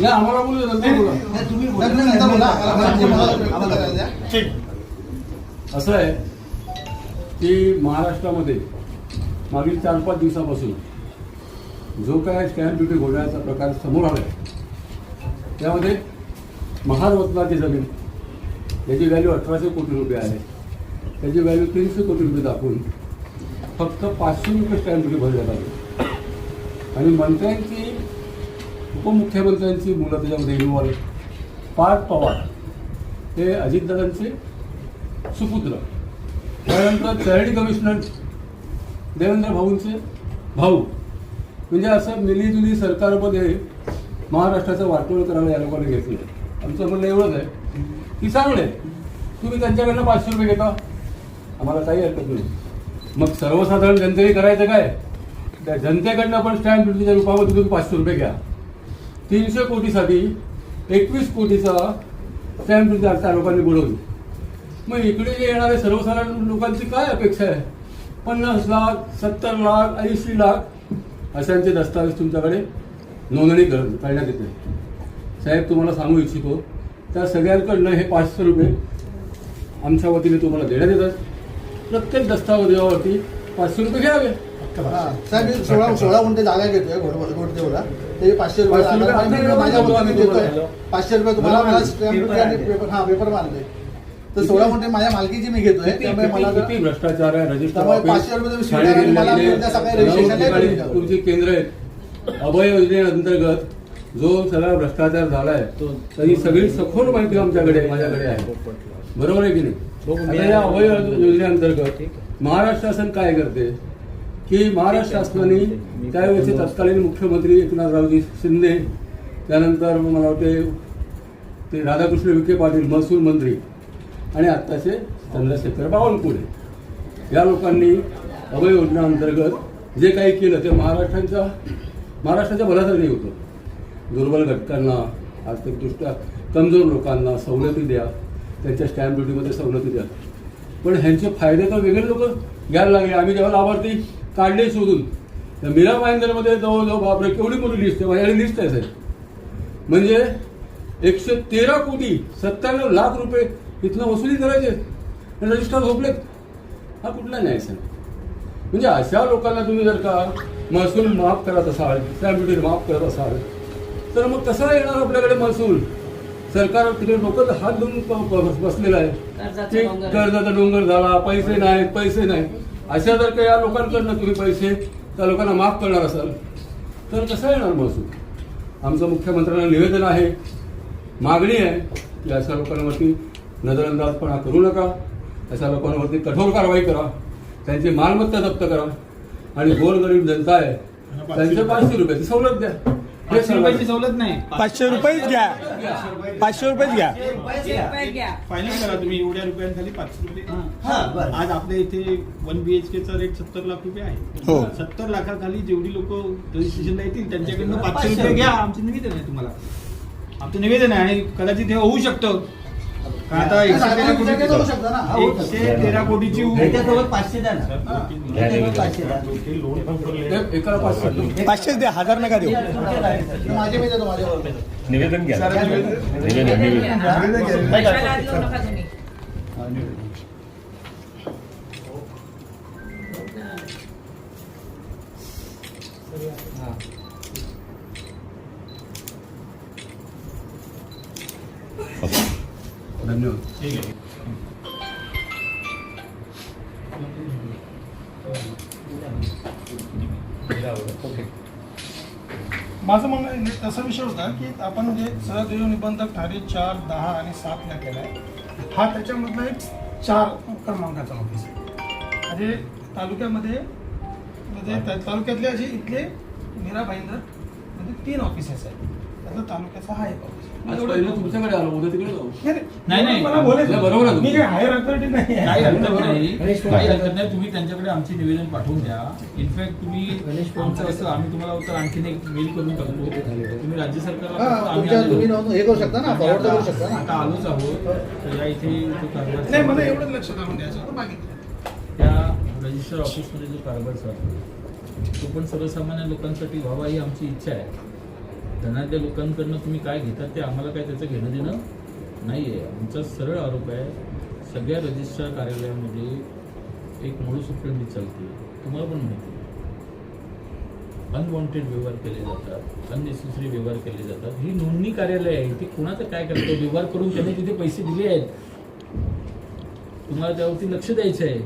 नाही आम्हाला बोलू द्या, नंतर बोला. नाही, तुम्ही नंतर बोला. आम्हाला. असं आहे की महाराष्ट्रामध्ये मागील चार पाच दिवसापासून जो काय स्टॅम्प ड्युटी घोटाळ्याचा प्रकार समोर आला आहे त्यामध्ये महारत्नाची जमीन याची व्हॅल्यू अठराशे कोटी रुपये आहे त्याची व्हॅल्यू तीनशे कोटी रुपये दाखवून फक्त पाचशे रुपये स्टॅम्प ड्युटी भरण्यात आली. आणि मंत्र्यांची उपमुख्यमंत्र्यांची मुलं त्याच्यामध्ये इन्व्हॉल्व पार्थ पवार हे अजितदादांचे सुपुत्र. त्यानंतर चॅरिटी कमिशनर देवेंद्र भाऊंचे भाऊ. म्हणजे असं मिलीजुली सरकारमध्ये महाराष्ट्राचं वाटोळ करायला या लोकांनी घेतलं. आमचं म्हणणं एवढंच आहे. की चांगलं आहे तुम्ही त्यांच्याकडनं पाचशे रुपये घेता. आम्हाला काही हरकत नाही. मग सर्वसाधारण जनतेने करायचं काय? त्या जनतेकडनं पण स्टॅम्प ड्युटीच्या रूपामध्ये तुम्ही पाचशे रुपये घ्या. तीनशे कोटीसाठी एकवीस कोटीचा स्टॅम्प ड्युटी त्या लोकांनी बुडवली. मग इकडे जे येणारे सर्वसाधारण लोकांची काय अपेक्षा आहे? पन्नास लाख सत्तर लाख ऐंशी लाख अशांचे दस्तावेज तुमच्याकडे नोंदणी कर करण्यात येते साहेब तुम्हाला सांगू इच्छितो त्या सगळ्यांकडनं हे पाचशे रुपये आमच्या वतीने तुम्हाला देण्यात येतात. प्रत्येक दस्तावेजावरती पाचशे रुपये घ्यावे हा. साहेब सोळा सोळा गुंठे जागा घेतोय घोड- घोडदेवला ते पाचशे रुपये पाचशे रुपये माझ्या वतीने देतोय. पाचशे रुपये तुम्हाला. मला आणि पेपर हा पेपर मारले तर सोळा गुंठे माझ्या मालकीची मी घेतोय त्यामुळे मला किती- भ्रष्टाचार आहे रजिस्टर त्यामुळे पाचशे रुपये तुम्ही स्वीकारा आणि मला उद्या सकाळी. तुमची केंद्र आहेत अभय योजनेअंतर्गत जो सगळा भ्रष्टाचार झालाय तरी सगळी सखोल माहिती आमच्याकडे माझ्याकडे आहे. बरोबर आहे की नाही? आता या अभय योजनेअंतर्गत महाराष्ट्र शासन काय करते? की महाराष्ट्र शासनाने त्यावेळेचे तत्कालीन मुख्यमंत्री एकनाथरावजी शिंदे त्यानंतर मला वाटते ते राधाकृष्ण विखे पाटील महसूल मंत्री आणि आत्ताचे चंद्रशेखर बावनकुळे. या लोकांनी अभय योजनेअंतर्गत जे काही केलं ते महाराष्ट्राच्या महाराष्ट्राच्या भल्यासाठी होतं. दुर्बल घटकांना आर्थिकदृष्ट्या कमजोर लोकांना सवलती द्या त्यांच्या स्टॅम्प ड्युटीमध्ये सवलती द्या. पण ह्यांचे फायदे तर वेगळे लोक घ्यायला लागले. आम्ही जेव्हा लाभार्थी काढले शोधून तर मीरा भाईंदरमध्ये जवळजवळ बापरे केवढी मोठी लिस्ट आहे माझ्याकडे लिस्ट आहे साहेब. म्हणजे एकशे तेरा कोटी सत्त्याण्णव लाख रुपये इथनं वसुली करायचे आणि रजिस्टर झोपलेत. हा कुठला न्याय सर म्हणजे अशा लोकांना तुम्ही जर का महसूल माफ करत असाल स्टॅम्प ड्युटी माफ करत असाल तर मग कसा येणार आपल्याकडे महसूल? सरकार तिकडे लोक हात धुवून बसलेलं आहे. कर्जाचा डोंगर. कर्जाचा डोंगर झाला पैसे नाहीत पैसे नाही अशा जर का या लोकांकडनं तुम्ही पैसे त्या लोकांना माफ करणार असाल तर कसा येणार महसूल? आमचं मुख्यमंत्र्यांना निवेदन आहे मागणी आहे की अशा लोकांवरती नजरअंदाजपणा करू नका. अशा लोकांवरती कठोर कारवाई करा. त्यांची मालमत्ता जप्त करा. आणि गोरगरीब जनता आहे त्यांचे पाचशे रुपयाची सवलत द्या. पाचशे रुपयाची सवलत नाही. पाचशे रुपयेच घ्या. पाचशे रुपयेच घ्या. रुपये घ्या. फायनल करा तुम्ही एवढ्या रुपयांखाली पाचशे रुपये. हा, बरं. आज आपल्या इथे वन बीएचके चा रेट सत्तर लाख रुपये हो. आहे सत्तर लाखाखाली जेवढी लोक रजिस्ट्रेशनला येतील त्यांच्याकडनं पाचशे रुपये घ्या. आमचं निवेदन आहे तुम्हाला. आमचं निवेदन आहे आणि कदाचित हे होऊ शकतं. आता एकशे तेरा. हा, तेरा कोटीची पाचशे द्या ना. पाचशेच द्या. हजार नका देऊ. माझे मी देतो माझ्या निवेदन घ्या. निवेदन. निवेदन माझं म्हणणं आहे, असा विषय होता की आपण जे सहदेव निबंधक ठाणे चार दहा आणि सातला केला आहे हा त्याच्यामधला एक चार क्रमांकाचा ऑफिस आहे. म्हणजे तालुक्यामध्ये म्हणजे त्या तालुक्यातले असे इथले मीरा भाईंदर म्हणजे तीन ऑफिसेस आहेत. त्यातला तालुक्याचा हा एक ऑफिस आज पहिलं तुमच्याकडे आलो उद्या तिकडे जाऊ. नाही, नाही. मला बोलायचं नाही, बरोबर आहे. मी काही हायर अथॉरिटी नाही आहे. काही हरकत नाही. काही हरकत नाही. तुम्ही त्यांच्याकडे आमचे निवेदन पाठवून द्या. इनफॅक्ट तुम्ही आमचं असं आम्ही तुम्हाला उत्तर आणखीन एक मेल करून टाकतो. तुम्ही राज्य सरकारला हा, फक्त आम्ही तुमच्या तुम्ही आलो. नोंद- हे करू शकता ना? आम्ही फॉरवर्ड करू आता शकता ना? आता आलोच आहोत. तर या इथे जो कारभार नाही मला चालतो, एवढंच लक्षात आणून द्यायचं होतं. बाकी त्या रजिस्टर ऑफिसमध्ये जो कारभार चालतो तो पण सर्वसामान्य लोकांसाठी व्हावा ही आमची इच्छा आहे. धनाढ्य लोकांकडनं तुम्ही काय घेतात ते आम्हाला काय त्याचं घेणं देणं नाही आहे आमचा सरळ आरोप आहे सगळ्या रजिस्ट्रार कार्यालयामध्ये एक मोडू सुप्रेंडी चालते. तुम्हाला पण माहिती अनवॉन्टेड व्यवहार केले जातात अननेसेसरी व्यवहार केले जातात. ही नोंदणी कार्यालय आहे ती कुणाचं काय करतो? व्यवहार करून त्यांनी तिथे पैसे दिले आहेत तुम्हाला त्यावरती लक्ष द्यायचं आहे.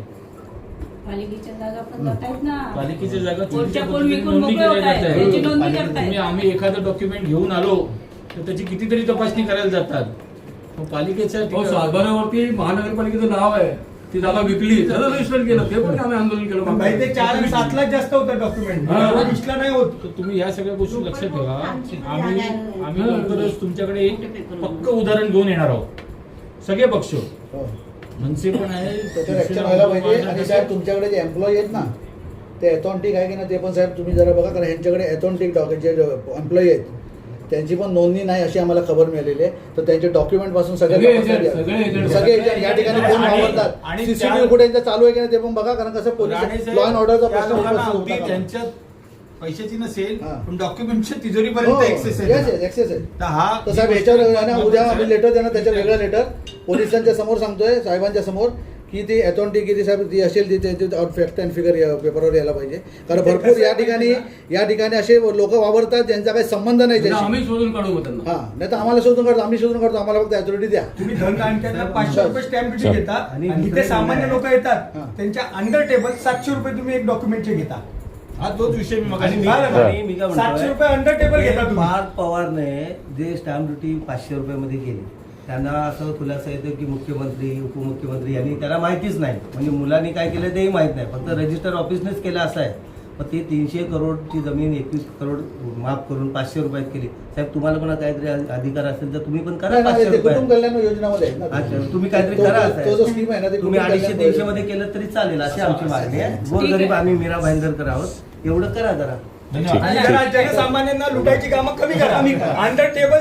पालिकेच्या जागा पण जात आहेत ना. पालिकेच्या जागा कोणत्या चोरीच्या कोण पद्धतीने विकून नोंदणी मोकळे होत केल्या आहेत जात त्याची आहे नोंदणी तुम्ही करतायत आम्ही एखादं डॉक्युमेंट घेऊन आलो तर त्याची कितीतरी तपासणी करायला जातात. मग पालिकेच्या तो ठिकाणी- सातबाऱ्यावरती महानगरपालिकेचं नाव आहे. ती जागा विकली. त्याचं रजिस्टर केलं. ते पण आम्ही आंदोलन केलं. ते चार आणि सातलाच जास्त होतं डॉक्युमेंट हा. नाही होत. तर तुम्ही या सगळ्या गोष्टी लक्षात ठेवा. आम्ही आम्ही लवकरच तुमच्याकडे एक पक्क उदाहरण घेऊन येणार आहोत. सगळे पक्ष. हो. मनसे पण आहे त्याच्यावर ऍक्शन व्हायला पाहिजे. आणि साहेब तुमच्याकडे जे एम्प्लॉई आहेत ना ते एथॉन्टिक आहे की ना ते पण साहेब तुम्ही जरा बघा कारण ह्यांच्याकडे एथॉन्टिक डॉक जे एम्प्लॉई आहेत त्यांची पण नोंदणी नाही अशी आम्हाला खबर मिळालेली आहे. तर त्यांचे डॉक्युमेंटपासून सगळे सगळे या ठिकाणी कोण वापरतात. आणि सीसीटीव्ही फुटेज चालू आहे की नाही ते पण बघा कारण कसं पोलीस लॉ अँड ऑर्डरचा प्रश्न लोकांना पैशाची नसेल हा. पण डॉक्युमेंटच्या हो, तिजोरीपर्यंत एक्सेस आहे. तर हा तर साहेब ह्याच्यावर आहे ना उद्या आम्ही लेटर देणार त्याच्या वेगळं लेटर पोलिसांच्या समोर सांगतोय साहेबांच्या समोर की ती अथॉन्टिक किती साहेब ती असेल ती त्यांची फॅक्ट अँड फिगर पेपरवर यायला पाहिजे. कारण भरपूर या ठिकाणी या ठिकाणी असे लोक वावरतात ज्यांचा काही संबंध नाही त्याशी आम्ही शोधून काढू मग त्यांना. हा नाही तर आम्हाला शोधून काढतो आम्ही शोधून काढतो आम्हाला फक्त अथॉरिटी द्या. तुम्ही धन पाचशे रुपये स्टॅम्प ड्युटी घेता आणि आणि इथे सामान्य? लोक येतात. हा. त्यांच्या अंडर टेबल सातशे रुपये तुम्ही एक डॉक्युमेंटचे घेता. हा तोच विषय मी आणि मी- मगाशी आणि मी काय म्हणतोय? सातशे रुपये अंडर टेबल घेता तुम्ही. पार्थ पवारने जे स्टॅम्प ड्युटी पाचशे रुपयामध्ये केली त्यांना असं खुलासा येतो की मुख्यमंत्री उपमुख्यमंत्री यांनी त्याला माहितीच नाही. म्हणजे मुलांनी काय केलं तेही माहीत नाही. फक्त रजिस्टर ऑफिसनेच केलं असं आहे. मग ती तीनशे करोडची जमीन एकवीस करोड माफ करून पाचशे रुपयात केली. साहेब तुम्हाला पण काहीतरी अधिकार असेल तर तुम्ही पण करा पाचशे ते कुटुंब रुपये कल्याण योजनामध्ये आहे ना ते. अच्छा तुम्ही. काहीतरी तो- करा तो- साहेब. तो जो स्कीम आहे ना ते तुम्ही कुटुंब अडीचशे कल्याण तीनशे मध्ये केलं तरी चालेल अशी आमची मागणी आहे. गोरगरीब. आम्ही मीरा भाईंदरकर आहोत. एवढं करा जरा. आणि जरा जनसामान्यांना लुटायची कामं कमी करा. Under table